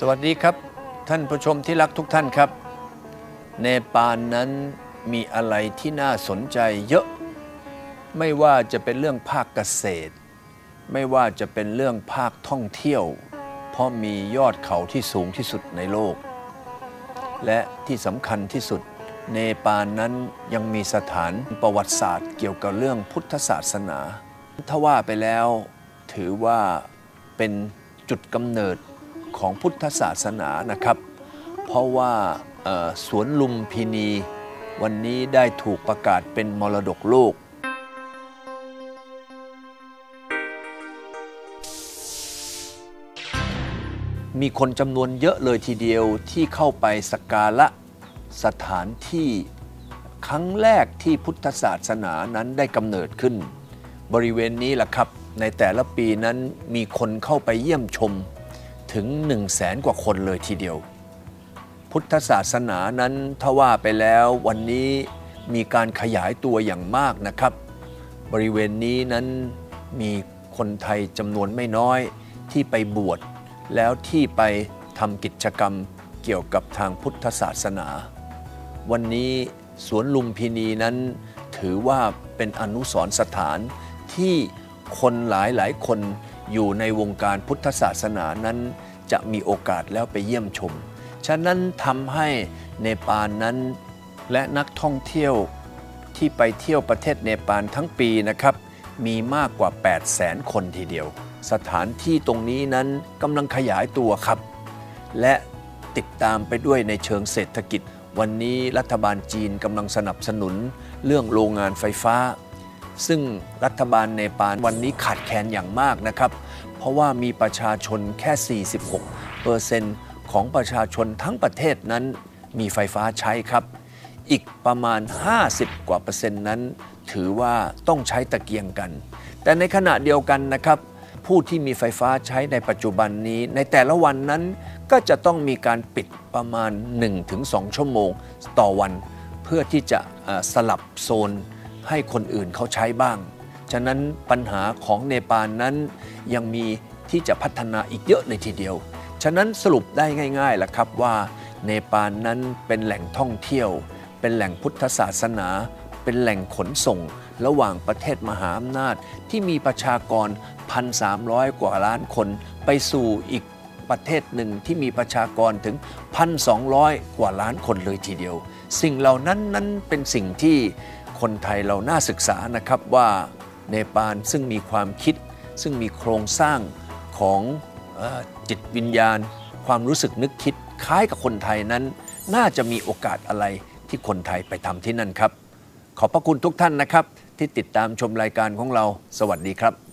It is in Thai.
สวัสดีครับ ท่านผู้ชมที่รักทุกท่านครับ เนปาลนั้นมีอะไรที่น่าสนใจเยอะ ไม่ว่าจะเป็นเรื่องภาคเกษตร ไม่ว่าจะเป็นเรื่องภาคท่องเที่ยว เพราะมียอดเขาที่สูงที่สุดในโลก และที่สำคัญที่สุด เนปาลนั้นยังมีสถานประวัติศาสตร์เกี่ยวกับเรื่องพุทธศาสนาถ้าว่าไปแล้วถือว่าเป็นจุดกำเนิด ของพุทธศาสนานะครับ เพราะว่าสวนลุมพินี วันนี้ได้ถูกประกาศเป็นมรดกโลก มีคนจำนวนเยอะเลยทีเดียวที่เข้าไปสักการะสถานที่ครั้งแรกที่พุทธศาสนานั้นได้กำเนิดขึ้น บริเวณนี้แหละครับ ในแต่ละปีนั้นมีคนเข้าไปเยี่ยมชม ถึง1 0 0 0 0แสนกว่าคนเลยทีเดียว พุทธศาสนานั้นถ้าว่าไปแล้ววันนี้มีการขยายตัวอย่างมากนะครับ บริเวณนี้นั้นมีคนไทยจำนวนไม่น้อยที่ไปบวชแล้วที่ไปทำกิจกรรมเกี่ยวกับทางพุทธศาสนา วันนี้สวนลุมพินีนั้นถือว่าเป็นอนุสรณ์สถานที่คนหลายหลายๆคน อยู่ในวงการพุทธศาสนานั้นจะมีโอกาสแล้วไปเยี่ยมชม ฉะนั้นทำให้เนปาลนั้นและนักท่องเที่ยวที่ไปเที่ยวประเทศเนปาลทั้งปีนะครับ มีมากกว่า 8 0 0แสนคนทีเดียว สถานที่ตรงนี้นั้นกำลังขยายตัวครับ และติดตามไปด้วยในเชิงเศรษฐกิจ วันนี้รัฐบาลจีนกำลังสนับสนุนเรื่องโรงงานไฟฟ้า ซึ่งรัฐบาลเนปาลวันนี้ขาดแคลนอย่างมากนะครับ เพราะว่ามีประชาชนแค่ 46เปอร์เซนต์ของประชาชนทั้งประเทศนั้นมีไฟฟ้าใช้ครับ อีกประมาณ 50 กว่าเปอร์เซ็นต์นั้น ถือว่าต้องใช้ตะเกียงกัน แต่ในขณะเดียวกันนะครับผู้ที่มีไฟฟ้าใช้ในปัจจุบันนี้ ในแต่ละวันนั้นก็จะต้องมีการปิดประมาณ 1-2 ชั่วโมงต่อวัน เพื่อที่จะสลับโซน ให้คนอื่นเขาใช้บ้าง ฉะนั้นปัญหาของเนปาลนั้นยังมีที่จะพัฒนาอีกเยอะเลยทีเดียว ฉะนั้นสรุปได้ง่ายๆแหละครับว่า เนปาลนั้นเป็นแหล่งท่องเที่ยว เป็นแหล่งพุทธศาสนา เป็นแหล่งขนส่ง ระหว่างประเทศมหาอำนาจที่มีประชากร 1,300 กว่าล้านคน ไปสู่อีกประเทศหนึ่งที่มีประชากรถึง 1,200 กว่าล้านคนเลยทีเดียว สิ่งเหล่านั้นนั้นเป็นสิ่งที่ คนไทยเราน่าศึกษานะครับว่าเนปาลซึ่งมีความคิด ซึ่งมีโครงสร้างของออจิตวิญญาณ ความรู้สึกนึกคิดคล้ายกับคนไทยนั้น น่าจะมีโอกาสอะไรที่คนไทยไปทำที่นั่นครับ ขอบพระคุณทุกท่านนะครับ ที่ติดตามชมรายการของเราสวัสดีครับ